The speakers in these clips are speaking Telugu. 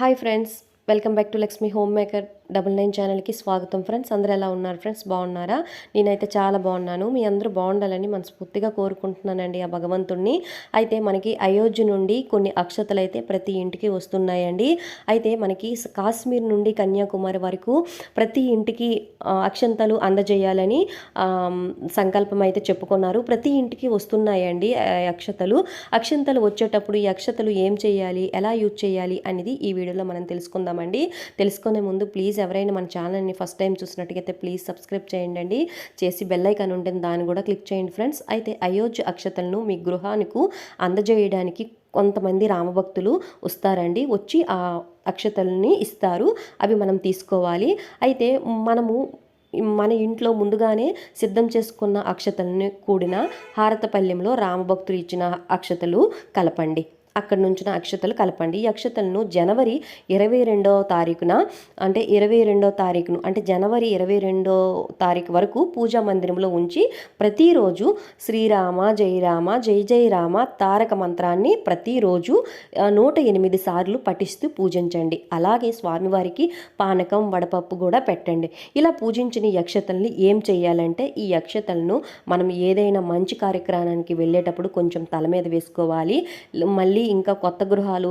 Hi friends welcome back to Lakshmi home maker double nine ఛానల్కి స్వాగతం ఫ్రెండ్స్. అందరూ ఎలా ఉన్నారు ఫ్రెండ్స్? బాగున్నారా? నేనైతే చాలా బాగున్నాను. మీ అందరూ బాగుండాలని మనస్ఫూర్తిగా కోరుకుంటున్నానండి ఆ భగవంతుణ్ణి. అయితే మనకి అయోధ్య నుండి కొన్ని అక్షతలు అయితే ప్రతి ఇంటికి వస్తున్నాయండి. అయితే మనకి కాశ్మీర్ నుండి కన్యాకుమారి వరకు ప్రతి ఇంటికి అక్షంతలు అందజేయాలని సంకల్పం అయితే చెప్పుకున్నారు. ప్రతి ఇంటికి వస్తున్నాయండి అక్షతలు. అక్షంతలు వచ్చేటప్పుడు ఈ అక్షతలు ఏం చేయాలి? ఎలా యూజ్ చేయాలి? అనేది ఈ వీడియోలో మనం తెలుసుకుందాం తెలుసుకుందామండి తెలుసుకునే ముందు ప్లీజ్ ఎవరైనా మన ఛానల్ని ఫస్ట్ టైం చూసినట్టుగైతే ప్లీజ్ సబ్స్క్రైబ్ చేయండి చేసి బెల్ ఐకాన్ ఉంటుంది దాన్ని కూడా క్లిక్ చేయండి ఫ్రెండ్స్ అయితే అయోధ్య అక్షతలను మీ గృహానికి అందజేయడానికి కొంతమంది రామభక్తులు వస్తారండి. వచ్చి ఆ అక్షతల్ని ఇస్తారు. అవి మనం తీసుకోవాలి. అయితే మనము మన ఇంట్లో ముందుగానే సిద్ధం చేసుకున్న అక్షతలను కూడిన హారతపల్లెంలో రామభక్తులు ఇచ్చిన అక్షతలు కలపండి. అక్కడి నుంచిన అక్షతలు కలపండి. ఈ అక్షతలను జనవరి ఇరవై రెండవ తారీఖున అంటే ఇరవై రెండవ తారీఖును అంటే జనవరి ఇరవై రెండో తారీఖు వరకు పూజా మందిరంలో ఉంచి ప్రతిరోజు శ్రీరామ జై రామ జై జై రామ తారక మంత్రాన్ని ప్రతిరోజు నూట ఎనిమిది సార్లు పఠిస్తూ పూజించండి. అలాగే స్వామివారికి పానకం వడపప్పు కూడా పెట్టండి. ఇలా పూజించిన యక్షతల్ని ఏం చేయాలంటే ఈ యక్షతలను మనం ఏదైనా మంచి కార్యక్రమానికి వెళ్ళేటప్పుడు కొంచెం తల మీద వేసుకోవాలి. మళ్ళీ ఇంకా కొత్త గృహాలు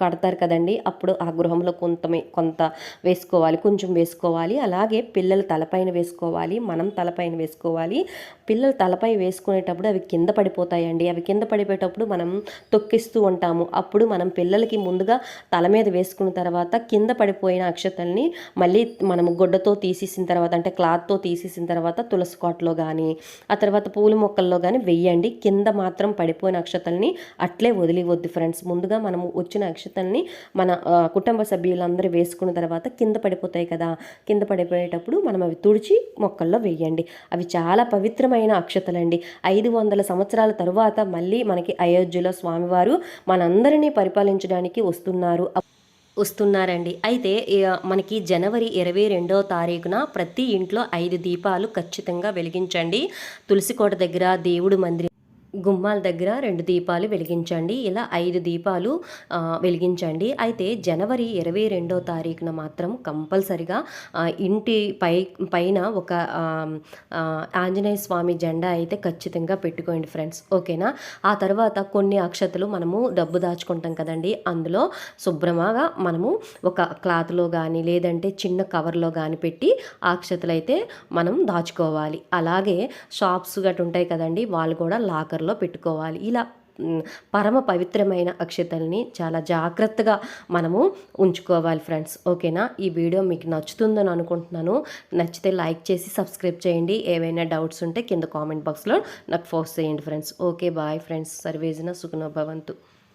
కడతారు కదండి. అప్పుడు ఆ గృహంలో కొంత కొంత వేసుకోవాలి కొంచెం వేసుకోవాలి. అలాగే పిల్లల తలపైన వేసుకోవాలి మనం తలపైన వేసుకోవాలి. పిల్లలు తలపై వేసుకునేటప్పుడు అవి కింద పడిపోతాయండి. అవి కింద పడిపోయేటప్పుడు మనం తొక్కిస్తూ ఉంటాము. అప్పుడు మనం పిల్లలకి ముందుగా తల మీద వేసుకున్న తర్వాత కింద పడిపోయిన అక్షతల్ని మళ్ళీ మనం గుడ్డతో తీసేసిన తర్వాత అంటే క్లాత్తో తీసేసిన తర్వాత తులసి కోటలో కానీ ఆ తర్వాత పూల మొక్కల్లో కానీ వెయ్యండి కింద మాత్రం పడిపోయిన అక్షతల్ని అట్లే వదిలివద్దు ఫ్రెండ్స్. ముందుగా మనము వచ్చిన అక్షతల్ని మన కుటుంబ సభ్యులందరూ వేసుకున్న తర్వాత కింద పడిపోతాయి కదా. కింద పడిపోయేటప్పుడు మనం అవి తుడిచి మొక్కల్లో వేయండి. అవి చాలా పవిత్రమైన అక్షతలండి. ఐదు వందల సంవత్సరాల తరువాత మళ్ళీ మనకి అయోధ్యలో స్వామివారు మనందరినీ పరిపాలించడానికి వస్తున్నారు. వస్తున్నారండి. అయితే మనకి జనవరి ఇరవై రెండో తారీఖున ప్రతి ఇంట్లో ఐదు దీపాలు ఖచ్చితంగా వెలిగించండి. తులసి కోట దగ్గర దేవుడు మందిరం గుమ్మాల దగ్గర రెండు దీపాలు వెలిగించండి. ఇలా ఐదు దీపాలు వెలిగించండి. అయితే జనవరి ఇరవై రెండో తారీఖున మాత్రం కంపల్సరిగా ఇంటి పై పైన ఒక ఆంజనేయ స్వామి జెండా అయితే ఖచ్చితంగా పెట్టుకోండి ఫ్రెండ్స్. ఓకేనా? ఆ తర్వాత కొన్ని అక్షతలు మనము డబ్బు దాచుకుంటాం కదండి. అందులో శుభ్రంగా మనము ఒక క్లాత్లో కానీ లేదంటే చిన్న కవర్లో కానీ పెట్టి ఆ అక్షతలు అయితే మనం దాచుకోవాలి. అలాగే షాప్స్ గట్రా ఉంటాయి కదండి వాళ్ళు కూడా లాకర్ లాకర్లో పెట్టుకోవాలి. ఇలా పరమ పవిత్రమైన అక్షతల్ని చాలా జాగ్రత్తగా మనము ఉంచుకోవాలి ఫ్రెండ్స్. ఓకేనా? ఈ వీడియో మీకు నచ్చుతుందని అనుకుంటున్నాను. నచ్చితే లైక్ చేసి సబ్స్క్రైబ్ చేయండి. ఏవైనా డౌట్స్ ఉంటే కింద కామెంట్ బాక్స్లో నాకు ఫోర్స్ చేయండి ఫ్రెండ్స్. Okay bye friends. సర్వేజన సుఖనో భవంతు.